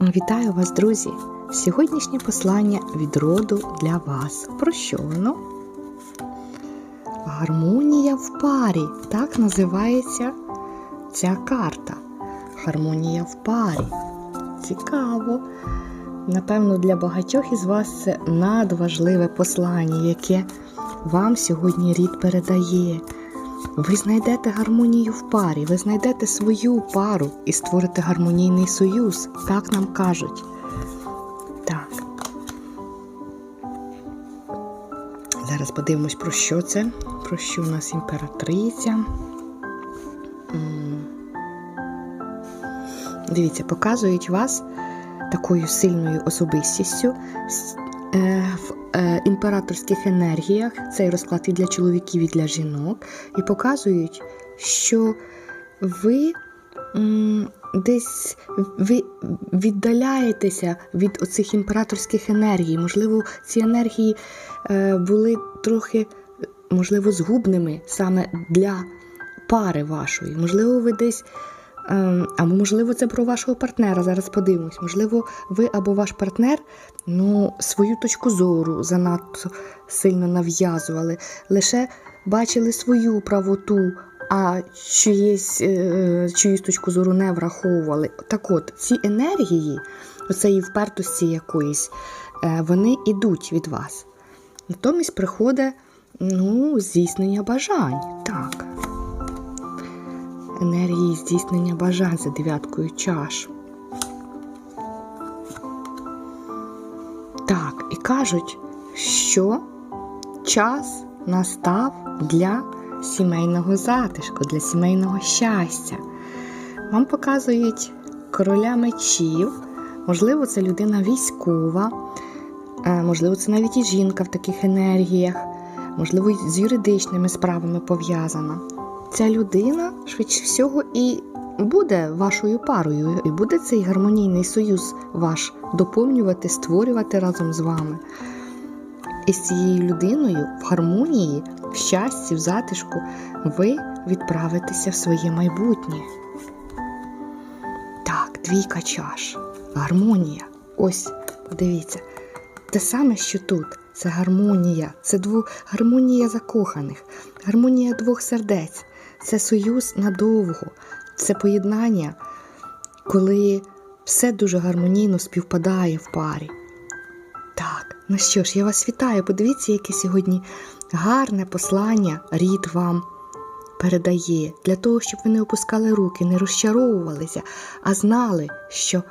Вітаю вас, друзі! Сьогоднішнє послання від роду для вас. Про що воно? Гармонія в парі. Так називається ця карта. Гармонія в парі. Цікаво. Напевно, для багатьох із вас це надважливе послання, яке вам сьогодні рід передає. Ви знайдете гармонію в парі, ви знайдете свою пару і створите гармонійний союз, так нам кажуть. Так. Зараз подивимось, про що це, про що у нас імператриця. Дивіться, показують вас такою сильною особистістю е, в імператорських енергіях. Цей розклад і для чоловіків, і для жінок. І показують, що ви десь ви віддаляєтеся від оцих імператорських енергій. Можливо, ці енергії е, були трохи, можливо, згубними саме для пари вашої. Можливо, ви десь. Ем, Або можливо, це про вашого партнера. Зараз подивимось. Можливо, ви або ваш партнер ну, свою точку зору занадто сильно нав'язували, лише бачили свою правоту, а чиєсь, е, чиюсь точку зору не враховували. Так от, ці енергії, оцеї впертості якоїсь, е, вони йдуть від вас. Натомість приходить ну, здійснення бажань. Так. Енергії здійснення бажань за дев'яткою чаш. Так, і кажуть, що час настав для сімейного затишку, для сімейного щастя. Вам показують короля мечів, можливо, це людина військова, е, можливо, це навіть і жінка в таких енергіях, можливо, з юридичними справами пов'язана. Ця людина, швидше всього, і буде вашою парою, і буде цей гармонійний союз ваш доповнювати, створювати разом з вами. І з цією людиною в гармонії, в щасті, в затишку ви відправитеся в своє майбутнє. Так, двійка чаш, гармонія. Ось, подивіться, те саме, що тут. Це гармонія, це дво... гармонія закоханих, гармонія двох сердець, це союз надовго, це поєднання, коли все дуже гармонійно співпадає в парі. Так, ну що ж, я вас вітаю. Подивіться, яке сьогодні гарне послання рід вам передає для того, щоб ви не опускали руки, не розчаровувалися, а знали, що